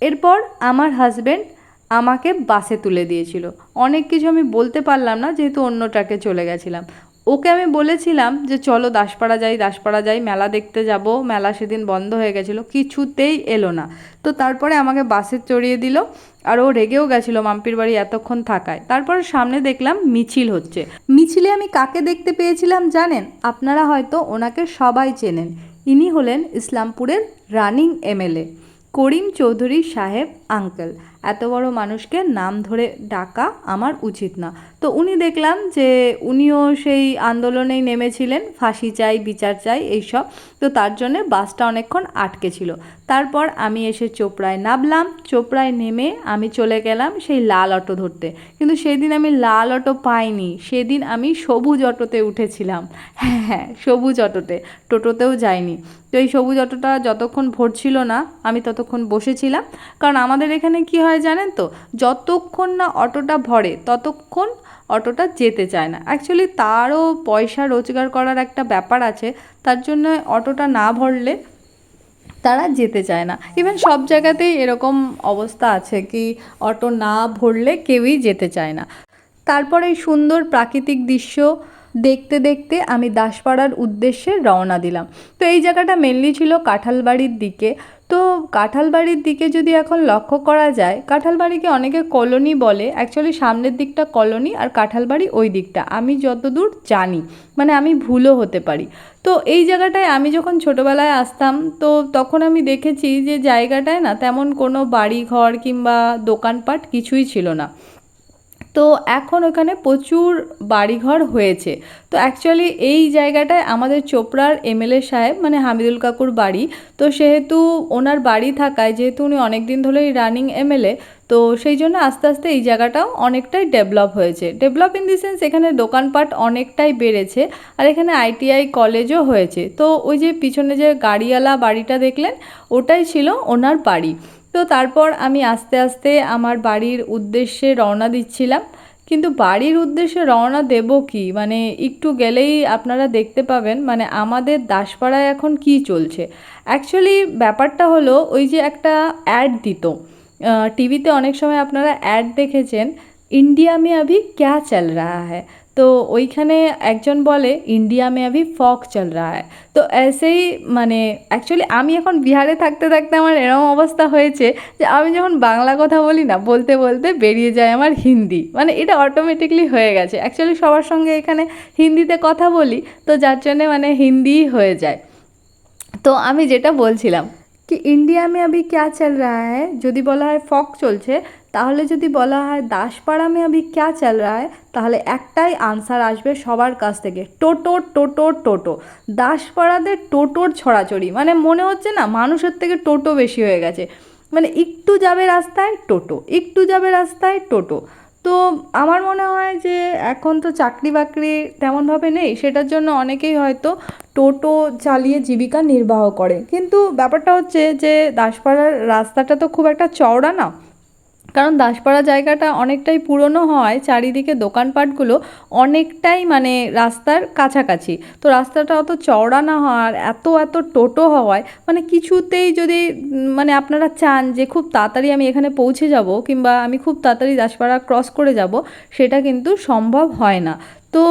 এরপর আমার হাজব্যান্ড আমাকে বাসে তুলে দিয়েছিল। অনেক কিছু আমি বলতে পারলাম না, যেহেতু অন্য ট্রাকে চলে গেছিলাম। ওকে আমি বলেছিলাম যে, চলো দাসপাড়া যাই দাসপাড়া যাই, মেলা দেখতে যাব, মেলা সেদিন বন্ধ হয়ে গেছিল, কিছুতেই এলো না। তো তারপরে আমাকে বাসে চড়িয়ে দিল, আর ও রেগেও গেছিল মাম্পির বাড়ি এতক্ষণ থাকায়। তারপর সামনে দেখলাম মিছিল হচ্ছে। মিছিলে আমি কাকে দেখতে পেয়েছিলাম জানেন? আপনারা হয়তো ওনাকে সবাই চেনেন। ইনি হলেন ইসলামপুরের রানিং এমএলএ করিম চৌধুরী সাহেব আঙ্কেল এত বড় মানুষকে নাম ধরে ডাকা আমার উচিত না। তো উনি দেখলাম যে উনিও সেই আন্দোলনেই নেমেছিলেন, ফাঁসি চাই, বিচার চাই, এইসব। তো তার জন্য বাসটা অনেকক্ষণ আটকে ছিল। তারপর আমি এসে চোপড়ায় নামলাম। চোপড়ায় নেমে আমি চলে গেলাম সেই লাল অটো ধরতে। কিন্তু সেদিন আমি লাল অটো পাইনি। সেদিন আমি সবুজ অটোতে উঠেছিলাম। হ্যাঁ হ্যাঁ সবুজ অটোতে। টোটোতেও যাইনি। তো এই সবুজ অটোটা যতক্ষণ ভরছিল না, আমি ততক্ষণ বসেছিলাম। কারণ আমাদের এখানে কি হয় জানেন তো? যতক্ষণ না অটোটা ভরে, ততক্ষণ অটোটা যেতে চায় না। অ্যাকচুয়ালি তারও পয়সা রোজগার করার একটা ব্যাপার আছে, তার জন্য অটোটা না ভরলে তারা যেতে চায় না। ইভেন সব জায়গাতেই এরকম অবস্থা আছে কি, অটো না ভরলে কেউই যেতে চায় না। তারপর এই সুন্দর প্রাকৃতিক দৃশ্য দেখতে দেখতে আমি দাসপাড়ার উদ্দেশ্যে রওনা দিলাম। তো এই জায়গাটা মেনলি ছিল কাঁঠালবাড়ির দিকে। তো কাঁঠালবাড়ির দিকে যদি এখন লক্ষ্য করা যায়, কাঁঠালবাড়িকে অনেকে কলোনি বলে। অ্যাকচুয়ালি সামনের দিকটা কলোনি আর কাঁঠালবাড়ি ওই দিকটা। আমি যতদূর জানি মানে আমি ভুলও হতে পারি। তো এই জায়গাটায় আমি যখন ছোটোবেলায় আসতাম, তো তখন আমি দেখেছি যে জায়গাটায় না তেমন কোনো বাড়ি ঘর কিংবা দোকানপাট কিছুই ছিল না। তো এখন ওখানে প্রচুর বাড়িঘর হয়েছে। তো অ্যাকচুয়ালি এই জায়গাটায় আমাদের চোপড়ার এমএলএ সাহেব মানে হামিদুল কাকুর বাড়ি, তো সেহেতু ওনার বাড়ি থাকায়, যেহেতু উনি অনেক দিন ধরেই রানিং এমএলএ তো সেই জন্য আস্তে আস্তে এই জায়গাটাও অনেকটাই ডেভেলপ হয়েছে। ডেভেলপ ইন দি সেন্স এখানে দোকানপাট অনেকটাই বেড়েছে আর এখানে আইটিআই কলেজও হয়েছে। তো ওই যে পিছনে যে গাড়িওয়ালা বাড়িটা দেখলেন, ওটাই ছিল ওনার বাড়ি। তো তারপর আমি আস্তে আস্তে আমার বাড়ির উদ্দেশ্যে রওনা দিচ্ছিলাম। কিন্তু বাড়ির উদ্দেশ্যে রওনা দেব কি? মানে একটু গেলেই আপনারা দেখতে পাবেন মানে আমাদের দাসপাড়ায় এখন কি চলছে। অ্যাকচুয়ালি ব্যাপারটা হলো ওই যে একটা অ্যাড দিত। টিভিতে অনেক সময় আপনারা অ্যাড দেখেছেন ইন্ডিয়া মে আভি ক্যা চল রাহা হ্যায় তো ওইখানে একজন বলে ইন্ডিয়া মে আভি ফক চল রাহা হ্যায় তো এসেই মানে অ্যাকচুয়ালি আমি এখন বিহারে থাকতে থাকতে আমার এরকম অবস্থা হয়েছে যে আমি যখন বাংলা কথা বলি না, বলতে বলতে বেরিয়ে যায় আমার হিন্দি। মানে এটা অটোমেটিকলি হয়ে গেছে। অ্যাকচুয়ালি সবার সঙ্গে এখানে হিন্দিতে কথা বলি, তো যার জন্যে মানে হিন্দিই হয়ে যায়। তো আমি যেটা বলছিলাম, কি ইন্ডিয়া মে আভি ক্যা চল রাহা হ্যায় যদি বলা হয় ফক চলছে তাহলে যদি বলা হয় দাসপাড়া মে আভি ক্যা চাল হ্যায়? তাহলে একটাই আনসার আসবে সবার কাছ থেকে, টোটো টোটো টোটো। দাসপাড়াতে টোটোর ছড়াছড়ি মানে মনে হচ্ছে না মানুষের থেকে টোটো বেশি হয়ে গেছে। মানে একটু যাবে রাস্তায় টোটো, একটু যাবে রাস্তায় টোটো। তো আমার মনে হয় যে এখন তো চাকরি বাকরি তেমনভাবে নেই, সেটার জন্য অনেকেই হয়তো টোটো চালিয়ে জীবিকা নির্বাহ করে। কিন্তু ব্যাপারটা হচ্ছে যে দাসপাড়ার রাস্তাটা তো খুব একটা চওড়া না। কারণ দাসপাড়া জায়গাটা অনেকটাই পুরনো হওয়ায় চারিদিকে দোকানপাটগুলো অনেকটাই মানে রাস্তার কাছাকাছি। তো রাস্তাটা অত চওড়া না হওয়ার এত এত টোটো হওয়ায় মানে কিছুতেই যদি মানে আপনারা চান যে খুব তাড়াতাড়ি আমি এখানে পৌঁছে যাব কিংবা আমি খুব তাড়াতাড়ি দাসপাড়া ক্রস করে যাব, সেটা কিন্তু সম্ভব হয় না। তো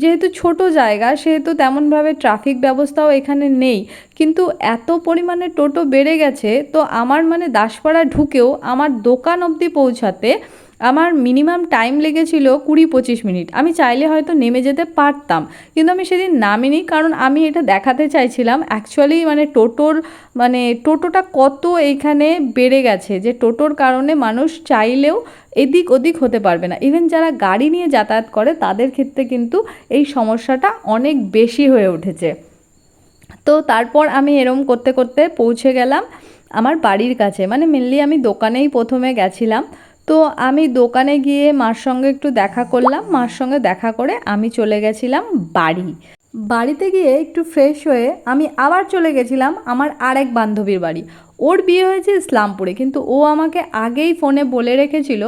যেহেতু ছোট জায়গা, সেহেতু তেমনভাবে ট্রাফিক ব্যবস্থাও এখানে নেই। কিন্তু এত পরিমাণে টোটো বেড়ে গেছে, তো আমার মানে দাসপাড়া ঢুকেও আমার দোকান অবধি পৌঁছাতে আমার মিনিমাম টাইম লেগেছিল কুড়ি পঁচিশ মিনিট। আমি চাইলে হয়তো নেমে যেতে পারতাম। কিন্তু আমি সেদিন নামিনি কারণ আমি এটা দেখাতে চাইছিলাম। অ্যাকচুয়ালি মানে টোটোর মানে টোটোটা কত এইখানে বেড়ে গেছে যে টোটোর কারণে মানুষ চাইলেও এদিক ওদিক হতে পারবে না। ইভেন যারা গাড়ি নিয়ে যাতায়াত করে তাদের ক্ষেত্রে কিন্তু এই সমস্যাটা অনেক বেশি হয়ে উঠেছে। তো তারপর আমি এরম করতে করতে পৌঁছে গেলাম আমার বাড়ির কাছে। মানে মেনলি আমি দোকানেই প্রথমে গেছিলাম। তো আমি দোকানে গিয়ে মার সঙ্গে একটু দেখা করলাম। মার সঙ্গে দেখা করে আমি চলে গেছিলাম বাড়ি। বাড়িতে গিয়ে একটু ফ্রেশ হয়ে আমি আবার চলে গেছিলাম আমার আরেক বান্ধবীর বাড়ি। ওর বিয়ে হয়েছে ইসলামপুরে, কিন্তু ও আমাকে আগেই ফোনে বলে রেখেছিল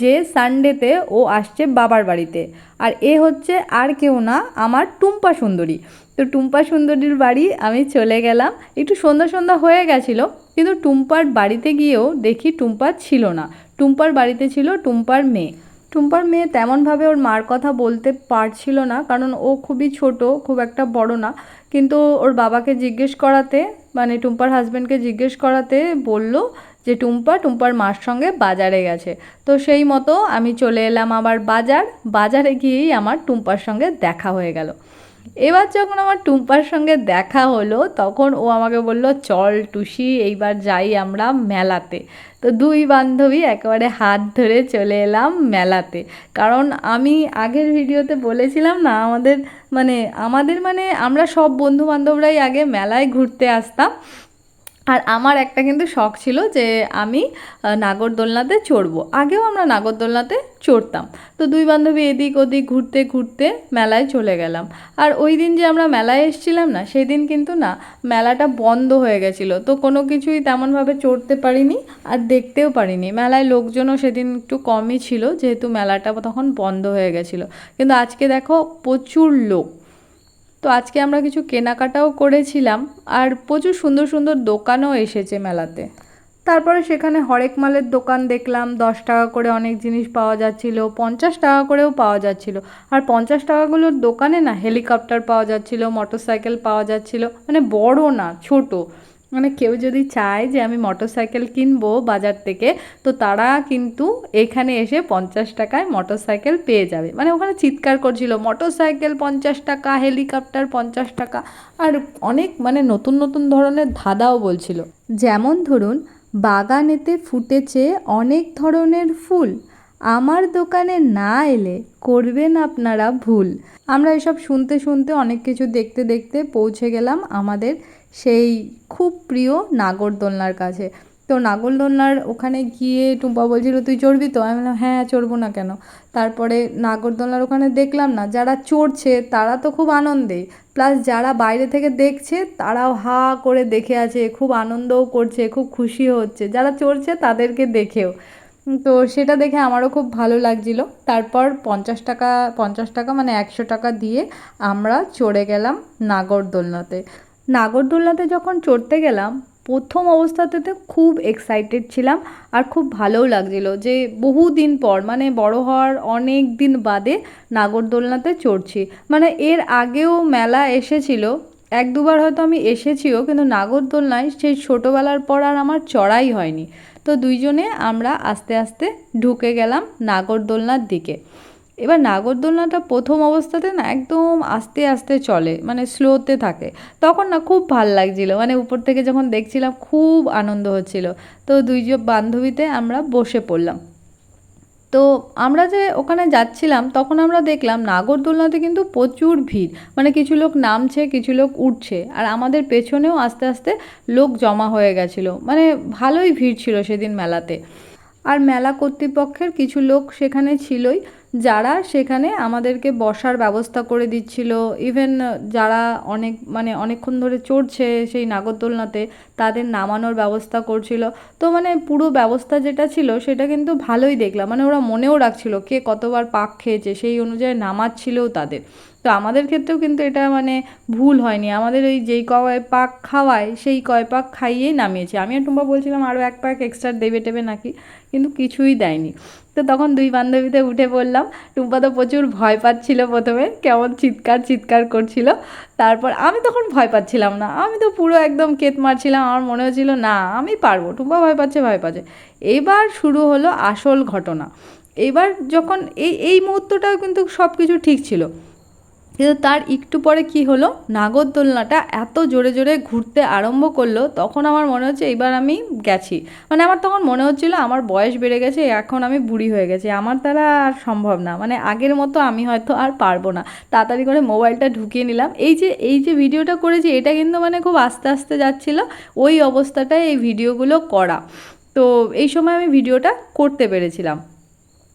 যে সানডেতে ও আসছে বাবার বাড়িতে। আর এ হচ্ছে আর কেউ না, আমার টুম্পা সুন্দরী। তো টুম্পা সুন্দরীর বাড়ি আমি চলে গেলাম। একটু সন্ধ্যা সন্ধ্যা হয়ে গেছিল কিন্তু টুম্পার বাড়িতে গিয়েও দেখি টুম্পা ছিল না। টুম্পার বাড়িতে ছিল টুম্পার মেয়ে। টুম্পার মেয়ে তেমনভাবে ওর মার কথা বলতে পারছিল না, কারণ ও খুবই ছোট, খুব একটা বড় না। কিন্তু ওর বাবাকে জিজ্ঞেস করাতে মানে টুম্পার হাজব্যান্ডকে জিজ্ঞেস করাতে বলল যে, টুম্পা, টুম্পার মার সঙ্গে বাজারে গেছে। তো সেই মতো আমি চলে এলাম আবার বাজার। বাজারে গিয়েই আমার টুম্পার সঙ্গে দেখা হয়ে গেল। এবার যখন আমার টুম্পার সঙ্গে দেখা হলো, তখন ও আমাকে বলল, চল টুসি, এইবার যাই আমরা মেলাতে। তো দুই বান্ধবী একেবারে হাত ধরে চলে এলাম মেলাতে। কারণ আমি আগের ভিডিওতে বলেছিলাম না, আমাদের মানে আমাদের মানে আমরা সব বন্ধু বান্ধবরাই আগে মেলায় ঘুরতে আসতাম। আর আমার একটা কিন্তু শখ ছিল যে আমি নাগরদোলনাতে চড়বো। আগেও আমরা নাগরদোলনাতে চড়তাম। তো দুই বান্ধবী এদিক ওদিক ঘুরতে ঘুরতে মেলায় চলে গেলাম। আর ওই দিন যে আমরা মেলায় এসেছিলাম না সেই দিন কিন্তু না, মেলাটা বন্ধ হয়ে গেছিল। তো কোনো কিছুই তেমনভাবে চড়তে পারিনি আর দেখতেও পারিনি। মেলায় লোকজনও সেদিন একটু কমই ছিল, যেহেতু মেলাটা তখন বন্ধ হয়ে গেছিল। কিন্তু আজকে দেখো প্রচুর লোক। তো আজকে আমরা কিছু কেনাকাটাও করেছিলাম আর প্রচুর সুন্দর সুন্দর দোকানও এসেছে মেলাতে। তারপরে সেখানে হরেক মালের দোকান দেখলাম, দশ টাকা করে অনেক জিনিস পাওয়া যাচ্ছিল, পঞ্চাশ টাকা করেও পাওয়া যাচ্ছিল। আর পঞ্চাশ টাকাগুলোর দোকানে না হেলিকপ্টার পাওয়া যাচ্ছিল মোটর সাইকেল পাওয়া যাচ্ছিল মানে বড় না, ছোট। মানে কেউ যদি চায় যে আমি মোটর সাইকেল কিনবো বাজার থেকে, তো তারা কিন্তু এখানে এসে পঞ্চাশ টাকায় মোটর সাইকেল পেয়ে যাবে। মানে ওখানে চিৎকার করছিল মোটর সাইকেল পঞ্চাশ টাকা, হেলিকপ্টার পঞ্চাশ টাকা। আর অনেক মানে নতুন নতুন ধরনের ধাঁধাও বলছিল। যেমন ধরুন, বাগানেতে ফুটেছে অনেক ধরনের ফুল। আমার দোকানে না এলে করবেন আপনারা ভুল। আমরা এসব শুনতে শুনতে অনেক কিছু দেখতে দেখতে পৌঁছে গেলাম আমাদের সেই খুব প্রিয় নাগরদোলনার কাছে। তো নাগরদোলনার ওখানে গিয়ে টুম্পা বলছিল, তুই চড়বি তো? আমি বললাম হ্যাঁ চড়বো না কেন? তারপরে নাগরদোলনার ওখানে দেখলাম না, যারা চড়ছে তারা তো খুব আনন্দে। প্লাস যারা বাইরে থেকে দেখছে তারাও হা করে দেখে আছে, খুব আনন্দও করছে, খুব খুশি হচ্ছে। যারা চড়ছে তাদেরকে দেখেও। তো সেটা দেখে আমারও খুব ভালো লাগছিল। তারপর পঞ্চাশ টাকা পঞ্চাশ টাকা মানে একশো টাকা দিয়ে আমরা চড়ে গেলাম নাগরদোলনাতে। নাগরদোলনাতে যখন চড়তে গেলাম, প্রথম অবস্থাতে তো খুব এক্সাইটেড ছিলাম আর খুব ভালোও লাগছিল যে বহু দিন পর মানে বড় হওয়ার অনেক দিন বাদে নাগরদোলনাতে চড়ছি। মানে এর আগেও মেলা এসেছিল, এক দুবার হয়তো আমি এসেছিও, কিন্তু নাগরদোলনায় সেই ছোটোবেলার পর আর আমার চড়াই হয়নি। তো দুইজনে আমরা আস্তে আস্তে ঢুকে গেলাম নাগরদোলনার দিকে। এবার নাগরদোলনাটা প্রথম অবস্থাতে না একদম আস্তে আস্তে চলে মানে স্লোতে থাকে। তখন না খুব ভালো লাগছিল মানে উপর থেকে যখন দেখছিলাম খুব আনন্দ হচ্ছিল। তো দুইজন বান্ধবীতে আমরা বসে পড়লাম। তো আমরা যে ওখানে যাচ্ছিলাম, তখন আমরা দেখলাম নাগরদোলনাতে কিন্তু প্রচুর ভিড়। মানে কিছু লোক নামছে, কিছু লোক উঠছে, আর আমাদের পেছনেও আস্তে আস্তে লোক জমা হয়ে গেছিল। মানে ভালোই ভিড় ছিল সেদিন মেলাতে। আর মেলা কর্তৃপক্ষের কিছু লোক সেখানে ছিলই। যারা সেখানে আমাদেরকে বসার ব্যবস্থা করে দিচ্ছিল ইভেন যারা অনেক মানে অনেকক্ষণ ধরে চড়ছে সেই নাগরদোলনাতে, তাদের নামানোর ব্যবস্থা করছিল। তো মানে পুরো ব্যবস্থা যেটা ছিল, সেটা কিন্তু ভালোই দেখলাম। মানে ওরা মনেও রাখছিল কে কতবার পাক খেয়েছে, সেই অনুযায়ী নামাচ্ছিলও তাদের। তো আমাদের ক্ষেত্রেও কিন্তু এটা মানে ভুল হয়নি। আমাদের ওই যেই কয় পাক খাওয়ায়, সেই কয় পাক খাইয়েই নামিয়েছে। আমি আর টুম্পা বলছিলাম আরও এক পাক এক্সট্রা দেবে টেবে নাকি? কিন্তু কিছুই দেয়নি। তো তখন দুই বান্ধবীতে উঠে পড়লাম। টুম্পা তো প্রচুর ভয় পাচ্ছিল প্রথমে, কেমন চিৎকার চিৎকার করছিল। তারপর আমি তখন ভয় পাচ্ছিলাম না। আমি তো পুরো একদম কেত মারছিলাম, আমার মনে হচ্ছিল, না, আমি পারব। টুম্পা ভয় পাচ্ছে ভয় পাচ্ছে। এবার শুরু হলো আসল ঘটনা। এবার যখন এই এই মুহূর্তটাও কিন্তু সব কিছু ঠিক ছিল। কিন্তু তার একটু পরে কি হলো? নাগরদোলনাটা এত জোরে জোরে ঘুরতে আরম্ভ করল, তখন আমার মনে হচ্ছে এবার আমি গেছি। মানে আমার তখন মনে হচ্ছিল আমার বয়স বেড়ে গেছে, এখন আমি বুড়ি হয়ে গেছি। আমার দ্বারা আর সম্ভব না। মানে আগের মতো আমি হয়তো আর পারব না। তাড়াতাড়ি করে মোবাইলটা ঢুকিয়ে নিলাম। এই যে এই যে ভিডিওটা করেছি, এটা কিন্তু মানে খুব আস্তে আস্তে যাচ্ছিল ওই অবস্থাটায় এই ভিডিওগুলো করা। তো এই সময় আমি ভিডিওটা করতে পেরেছিলাম।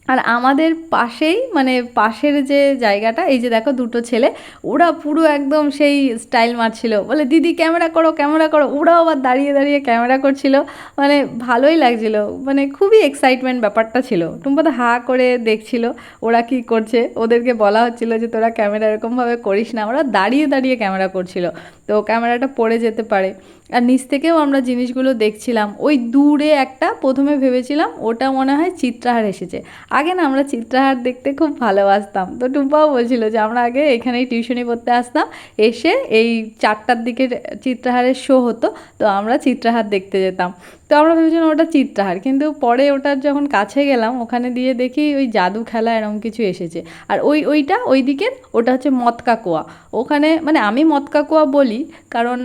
আর আমাদের পাশেই মানে পাশের যে জায়গাটা, এই যে দেখো দুটো ছেলে, ওরা পুরো একদম সেই স্টাইল মারছিল। বলে, দিদি ক্যামেরা করো ক্যামেরা করো। ওরাও আবার দাঁড়িয়ে দাঁড়িয়ে ক্যামেরা করছিল। মানে ভালোই লাগছিল। মানে খুবই এক্সাইটমেন্ট ব্যাপারটা ছিল। টুম্পা তো হা করে দেখছিল ওরা কি করছে। ওদেরকে বলা হচ্ছিল যে, তোরা ক্যামেরা এরকমভাবে করিস না। ওরা দাঁড়িয়ে দাঁড়িয়ে ক্যামেরা করছিল। তো ক্যামেরাটা পড়ে যেতে পারে। আর নিচ থেকেও আমরা জিনিসগুলো দেখছিলাম। ওই দূরে একটা প্রথমে ভেবেছিলাম ওটা মনে হয় চিত্রাহার এসেছে। আগে না আমরা চিত্রাহার দেখতে খুব ভালোবাসতাম। তো টুম্পাও বলছিল যে আমরা আগে এখানেই টিউশনি পড়তে আসতাম। এসে এই চারটার দিকে চিত্রাহারের শো হতো। তো আমরা চিত্রাহার দেখতে যেতাম। তো আমরা ভেবেছিলাম ওটা চিত্রাহার। কিন্তু পরে ওটার যখন কাছে গেলাম, ওখানে দিয়ে দেখি ওই জাদু খেলা এরকম কিছু এসেছে। আর ওই, ওইটা ওই দিকের ওটা হচ্ছে মতকা কুয়া। ওখানে মানে আমি মতকা কুয়া বলি কারণ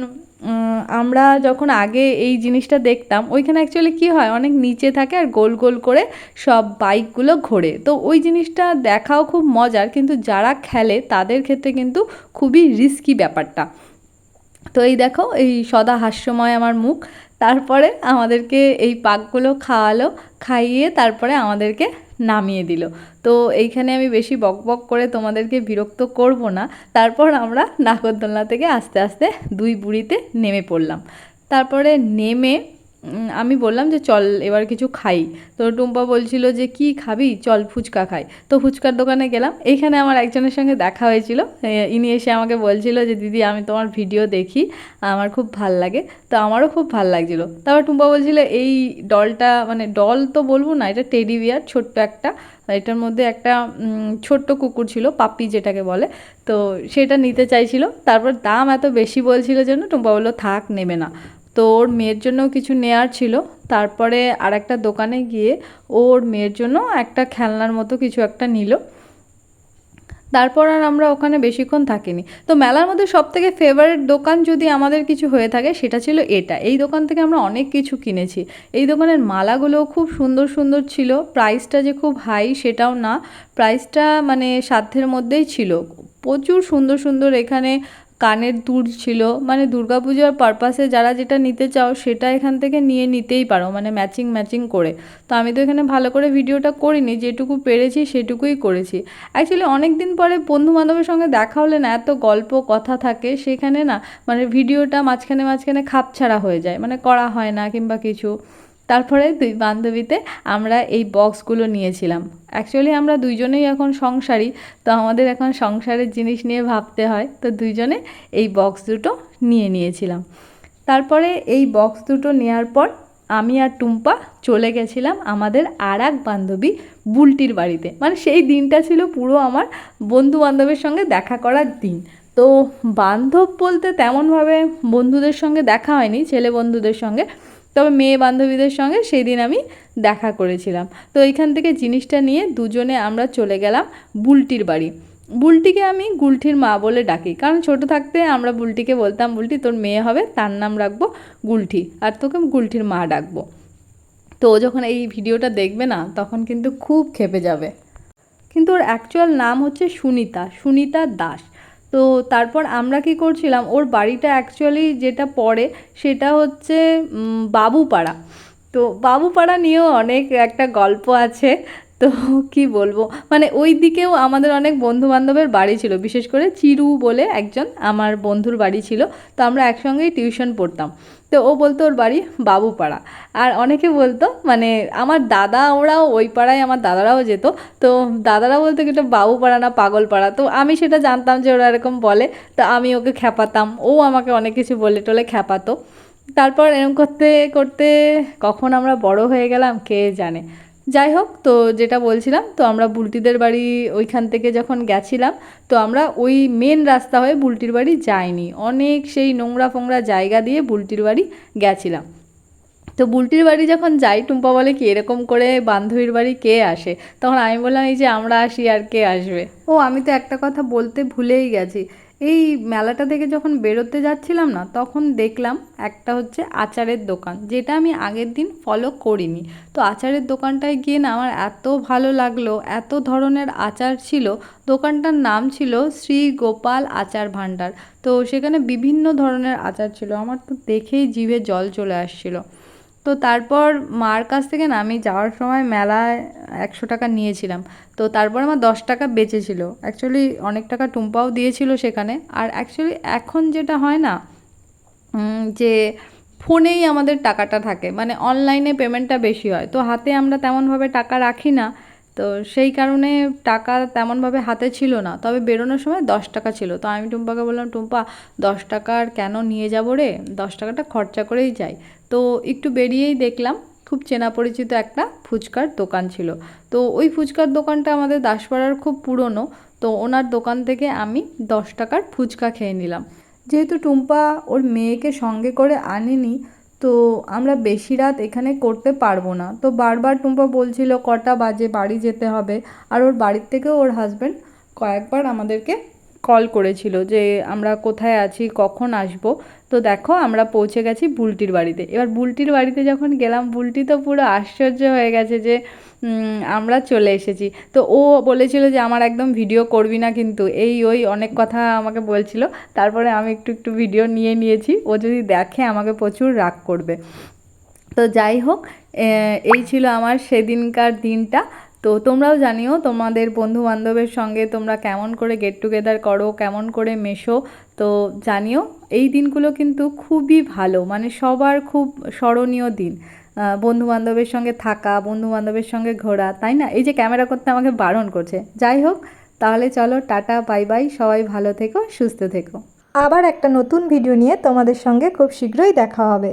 আমরা যখন আগে এই জিনিসটা দেখতাম, ওইখানে অ্যাকচুয়ালি কী হয়, অনেক নিচে থাকে আর গোল গোল করে সব বাইকগুলো ঘোরে। তো ওই জিনিসটা দেখাও খুব মজার, কিন্তু যারা খেলে তাদের ক্ষেত্রে কিন্তু খুবই রিস্কি ব্যাপারটা। তো এই দেখো, এই সদা হাস্যময় আমার মুখ। তারপরে আমাদেরকে এই পাকগুলো খাওয়ালো, খাইয়ে তারপরে আমাদেরকে নামিয়ে দিল। তো এইখানে আমি বেশি বক বক করে তোমাদেরকে বিরক্ত করব না। তারপর আমরা নাগরদোলনা থেকে আস্তে আস্তে দুই বুড়িতে নেমে পড়লাম। তারপরে নেমে আমি বললাম যে চল এবার কিছু খাই। তো টুম্পা বলছিল যে, কি খাবি? চল ফুচকা খাই। তো ফুচকার দোকানে গেলাম। এইখানে আমার একজনের সঙ্গে দেখা হয়েছিল। ইনি এসে আমাকে বলছিল যে, দিদি, আমি তোমার ভিডিও দেখি। আমার খুব ভালো লাগে। তো আমারও খুব ভালো লাগছিল। তারপর টুম্পা বলছিল, এই ডলটা মানে ডল তো বলব না, এটা টেডি বিয়ার, ছোট্ট একটা। এটার মধ্যে একটা ছোট্ট কুকুর ছিল, পাপ্পি যেটাকে বলে। তো সেটা নিতে চাইছিল। তারপর দাম এত বেশি বলছিল যেন টুম্পা বলল, থাক, নেবে না। তো ওর মেয়ের জন্য কিছু নেয়ার ছিল। তারপরে আর একটা দোকানে গিয়ে ওর মেয়ের জন্য একটা খেলনার মতো কিছু একটা নিল। তারপর আর আমরা ওখানে বেশিক্ষণ থাকিনি। তো মেলার মধ্যে সব থেকে ফেভারিট দোকান যদি আমাদের কিছু হয়ে থাকে সেটা ছিল এটা। এই দোকান থেকে আমরা অনেক কিছু কিনেছি। এই দোকানের মালাগুলোও খুব সুন্দর সুন্দর ছিল। প্রাইসটা যে খুব হাই সেটাও না। প্রাইসটা মানে সাধ্যের মধ্যেই ছিল। প্রচুর সুন্দর সুন্দর এখানে কানের দুল ছিল। মানে দুর্গাপূজার পারপাসে যারা যেটা নিতে চাও সেটা এখান থেকে নিয়ে নিতেই পারো মানে ম্যাচিং ম্যাচিং করে। তো আমি তো এখানে ভালো করে ভিডিওটা করিনি, যেটুকু পেরেছি সেটুকুই করেছি। অ্যাকচুয়ালি অনেক দিন পরে বন্ধু বান্ধবের সঙ্গে দেখা হলে না, এত গল্প, কথা থাকে, সেখানে না মানে ভিডিওটা মাঝখানে মাঝখানে খাপছাড়া হয়ে যায়। মানে করা হয় না কিংবা কিছু। তারপরে দুই বান্ধবীতে আমরা এই বক্সগুলো নিয়েছিলাম। অ্যাকচুয়ালি আমরা দুইজনেই এখন সংসারী, তো আমাদের এখন সংসারের জিনিস নিয়ে ভাবতে হয়, তো দুইজনে এই বক্স দুটো নিয়ে নিয়েছিলাম। তারপরে এই বক্স দুটো নেওয়ার পর আমি আর টুম্পা চলে গেছিলাম আমাদের আর এক বান্ধবী বুলটির বাড়িতে। মানে সেই দিনটা ছিল পুরো আমার বন্ধু বান্ধবের সঙ্গে দেখা করার দিন। তো বান্ধব বলতে তেমনভাবে বন্ধুদের সঙ্গে দেখা হয়নি, ছেলে বন্ধুদের সঙ্গে। তবে মেয়ে বান্ধবীদের সঙ্গে সেই দিন আমি দেখা করেছিলাম। তো এইখান থেকে জিনিসটা নিয়ে দুজনে আমরা চলে গেলাম বুলটির বাড়ি। বুলটিকে আমি গুলঠির মা বলে ডাকি। কারণ ছোট থাকতে আমরা বুলটিকে বলতাম, বুলটি, তোর মেয়ে হবে, তার নাম রাখব গুলঠি আর তোকে গুলটির মা ডাকবো। তো ও যখন এই ভিডিওটা দেখবে না, তখন কিন্তু খুব খেপে যাবে। কিন্তু ওর অ্যাকচুয়াল নাম হচ্ছে সুনিতা সুনিতা দাস। তো তারপর আমরা কি করছিলাম, ওর বাড়িটা অ্যাকচুয়ালি যেটা পড়ে সেটা হচ্ছে বাবুপাড়া। তো বাবুপাড়া নিয়েও অনেক একটা গল্প আছে। তো কি বলব? মানে ওই দিকেও আমাদের অনেক বন্ধু বান্ধবের বাড়ি ছিল। বিশেষ করে চিরু বলে একজন আমার বন্ধুর বাড়ি ছিল। তো আমরা একসঙ্গেই টিউশন পড়তাম। তো ও বলতো ওর বাড়ি বাবুপাড়া। আর অনেকে বলতো মানে আমার দাদা ওরাও ওই পাড়ায় আমার দাদারাও যেত। তো দাদারা বলতো কি, এটা বাবুপাড়া না পাগলপাড়া? তো আমি সেটা জানতাম যে ওরা এরকম বলে। তো আমি ওকে খ্যাপাতাম। ও আমাকে অনেক কিছু বলে টলে খ্যাপাতো। তারপর এরকম করতে করতে কখন আমরা বড় হয়ে গেলাম, কে জানে? যাই হোক, তো যেটা বলছিলাম, তো আমরা বুলটিদের বাড়ি ওইখান থেকে যখন গেছিলাম, তো আমরা ওই মেন রাস্তা হয়ে বুলটির বাড়ি যাইনি। অনেক সেই নোংরা ফোংরা জায়গা দিয়ে বুলটির বাড়ি গেছিলাম। তো বুলটির বাড়ি যখন যাই, টুম্পা বলে কি, এরকম করে বান্ধবীর বাড়ি কে আসে? তখন আমি বললাম, এই যে আমরা আসি আর কে আসবে? ও, আমি তো একটা কথা বলতে ভুলেই গেছি। এই মেলাটা থেকে যখন বেরোতে যাচ্ছিলাম না, তখন দেখলাম একটা হচ্ছে আচারের দোকান, যেটা আমি আগের দিন ফলো করিনি। তো আচারের দোকানটায় গিয়ে না আমার এত ভালো লাগল, এত ধরনের আচার ছিল। দোকানটার নাম ছিল শ্রী গোপাল আচার ভাণ্ডার। তো সেখানে বিভিন্ন ধরনের আচার ছিল, আমার তো দেখেই জিভে জল চলে আসছিল। তো তারপর মার কাছ থেকে না আমি যাওয়ার সময় মেলায় একশো টাকা নিয়েছিলাম। তো তারপর আমার দশ টাকা বেঁচেছিল। অ্যাকচুয়ালি অনেক টাকা টুম্পাও দিয়েছিল সেখানে। আর অ্যাকচুয়ালি এখন যেটা হয় না যে ফোনেই আমাদের টাকাটা থাকে। মানে অনলাইনে পেমেন্টটা বেশি হয়। তো হাতে আমরা তেমনভাবে টাকা রাখি না। তো সেই কারণে টাকা তেমনভাবে হাতে ছিল না। তবে বেরোনোর সময় দশ টাকা ছিল। তো আমি টুম্পাকে বললাম, টুম্পা, দশ টাকার কেন নিয়ে যাব রে? দশ টাকাটা খরচা করেই যাই। তো একটু বেরিয়েই দেখলাম, খুব চেনা পরিচিত একটা ফুচকার দোকান ছিল। তো ওই ফুচকার দোকানটা আমাদের দাসপাড়ার খুব পুরনো, তো ওনার দোকান থেকে আমি দশ টাকার ফুচকা খেয়ে নিলাম। যেহেতু টুম্পা ওর মেয়েকে সঙ্গে করে আনেনি, তো আমরা বেশি রাত এখানে করতে পারব না। তো বারবার টুম্পা বলছিল, কটা বাজে, বাড়ি যেতে হবে। আর ওর বাড়ির থেকেও ওর হাজব্যান্ড কয়েকবার আমাদেরকে কল করেছিল যে আমরা কোথায় আছি, কখন আসব। তো দেখো আমরা পৌঁছে গেছি বুলটির বাড়িতে। এবার বুলটির বাড়িতে যখন গেলাম, বুলটি তো পুরো আশ্চর্য হয়ে গেছে যে আমরা চলে এসেছি। তো ও বলেছিল যে, আমার একদম ভিডিও করবি না কিন্তু। এই ওই অনেক কথা আমাকে বলছিল। তারপরে আমি একটু একটু ভিডিও নিয়ে নিয়েছি। ও যদি দেখে, আমাকে প্রচুর রাগ করবে। তো যাই হোক এই ছিল আমার সেদিনকার দিনটা। তো তোমরাও জানিও তোমাদের বন্ধু বান্ধবের সঙ্গে তোমরা কেমন করে গেট টুগেদার করো, কেমন করে মেশো। তো জানিও, এই দিনগুলো কিন্তু খুবই ভালো মানে সবার খুব স্মরণীয় দিন। বন্ধু বান্ধবের সঙ্গে থাকা বন্ধু বান্ধবের সঙ্গে ঘোরা, তাই না? এই যে ক্যামেরা করতে আমাকে বারণ করছে। যাই হোক, তাহলে চলো, টাটা, বাই বাই, সবাই ভালো থেকো, সুস্থ থেকো। আবার একটা নতুন ভিডিও নিয়ে তোমাদের সঙ্গে খুব শীঘ্রই দেখা হবে।